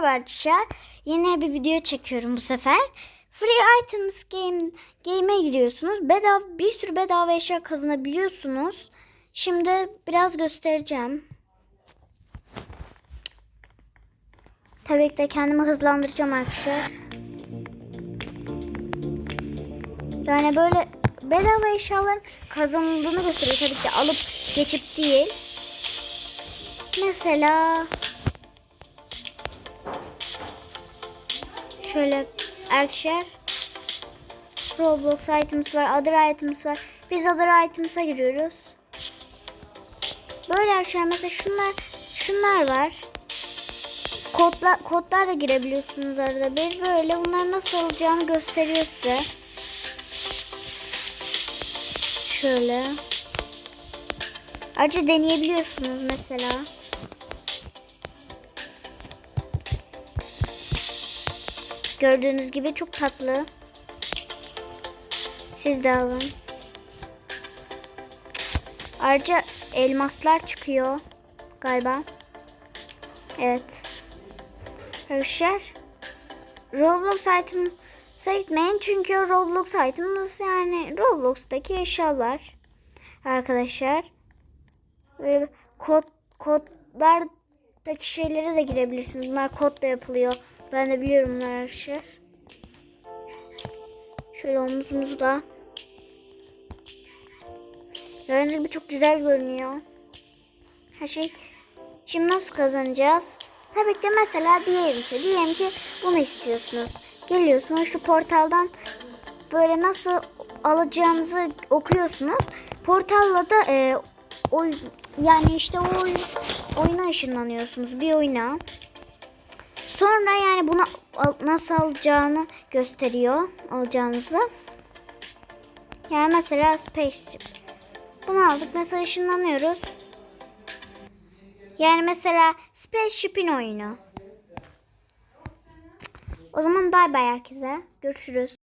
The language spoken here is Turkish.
Merhaba arkadaşlar. Yeni bir video çekiyorum bu sefer. Free Items Game Game'e giriyorsunuz. Bedava bir sürü bedava eşya kazanabiliyorsunuz. Şimdi biraz göstereceğim. Tabii ki de kendimi hızlandıracağım arkadaşlar. Yani böyle bedava eşyaların kazanıldığını gösteriyor. Tabii ki de alıp geçip değil. Mesela şöyle arkadaşlar Roblox items var, other items var. Biz other items'a giriyoruz. Böyle arkadaşlar mesela şunlar şunlar var. Kodlar kodlar da girebiliyorsunuz arada bir. Böyle bunlar nasıl olacağını gösteriyor size. Şöyle. Ayrıca deneyebiliyorsunuz mesela. Gördüğünüz gibi çok tatlı. Siz de alın. Ayrıca elmaslar çıkıyor galiba. Evet. Arkadaşlar Roblox item'a gitmeyin çünkü Roblox item'ımız yani Roblox'taki eşyalar arkadaşlar. Ve kod kodlardaki şeylere de girebilirsiniz. Bunlar kodla yapılıyor. Ben de biliyorum bunlar arkadaşlar. Şöyle omuzumuzu da. Gördüğünüz gibi çok güzel görünüyor. Her şey. Şimdi nasıl kazanacağız? Tabii ki mesela diyelim ki, diyelim ki bunu istiyorsunuz. Geliyorsunuz şu portaldan böyle nasıl alacağınızı okuyorsunuz. Portalla da e, oy, yani işte o oyun, oyuna ışınlanıyorsunuz bir oyuna. Sonra yani bunu nasıl alacağını gösteriyor alacağınızı. Yani mesela Spaceship. Bunu aldık mesela ışınlanıyoruz. Yani mesela Spaceship'in oyunu. O zaman bay bay herkese. Görüşürüz.